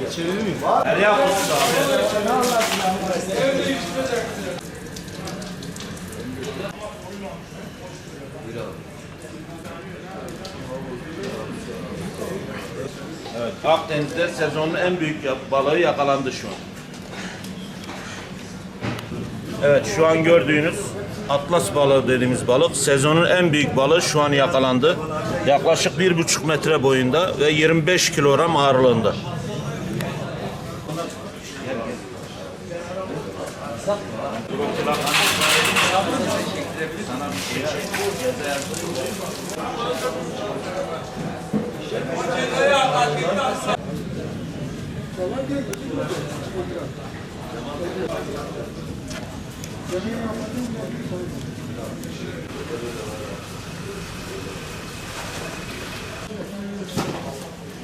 Geçebilir miyim? Her yapmasın abi. Ne anlarsın abi? Evde yükseltacaktı. Buyur abi. Evet, Akdeniz'de sezonun en büyük balığı yakalandı şu an. Evet, şu an gördüğünüz atlas balığı dediğimiz balık sezonun en büyük balığı şu an yakalandı. Yaklaşık bir buçuk metre boyunda ve 25 kilogram ağırlığında. Gördün mü?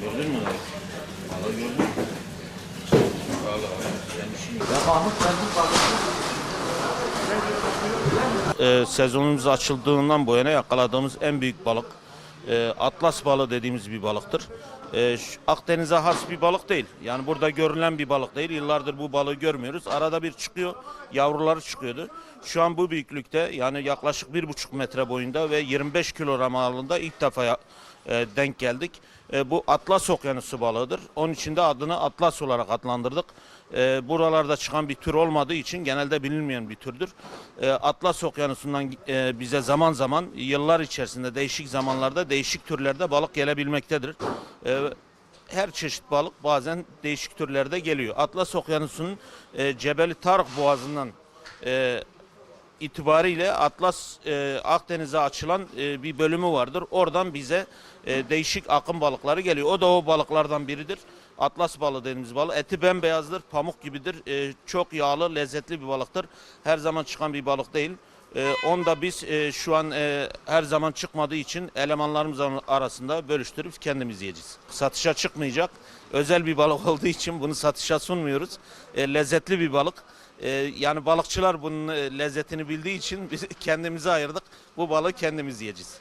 Balığı gördün mü? Ee, sezonumuz açıldığından bu yana yakaladığımız en büyük balık e, atlas balığı dediğimiz bir balıktır. E, şu Akdeniz'e has bir balık değil. Yani burada görülen bir balık değil. Yıllardır bu balığı görmüyoruz. Arada bir çıkıyor, yavruları çıkıyordu. Şu an bu büyüklükte yani yaklaşık bir buçuk metre boyunda ve 25 kilogram ağırlığında ilk defa e, denk geldik. E, bu Atlas Okyanusu balığıdır. Onun için de adını Atlas olarak adlandırdık. E, buralarda çıkan bir tür olmadığı için genelde bilinmeyen bir türdür. E, Atlas Okyanusu'ndan e, bize zaman zaman yıllar içerisinde değişik zamanlarda değişik türlerde balık gelebilmektedir. E, her çeşit balık bazen değişik türlerde geliyor. Atlas Okyanusu'nun e, Cebeli Tarık Boğazı'ndan e, itibariyle Atlas e, Akdeniz'e açılan e, bir bölümü vardır. Oradan bize e, değişik akım balıkları geliyor. O da o balıklardan biridir. Atlas balığı dediğimiz balık. Eti bembeyazdır, pamuk gibidir. E, çok yağlı, lezzetli bir balıktır. Her zaman çıkan bir balık değil. E, onu da biz e, şu an e, her zaman çıkmadığı için elemanlarımız arasında bölüştürüp kendimiz yiyeceğiz. Satışa çıkmayacak. Özel bir balık olduğu için bunu satışa sunmuyoruz. E, lezzetli bir balık. Ee, yani balıkçılar bunun e, lezzetini bildiği için biz kendimize ayırdık. Bu balığı kendimiz yiyeceğiz.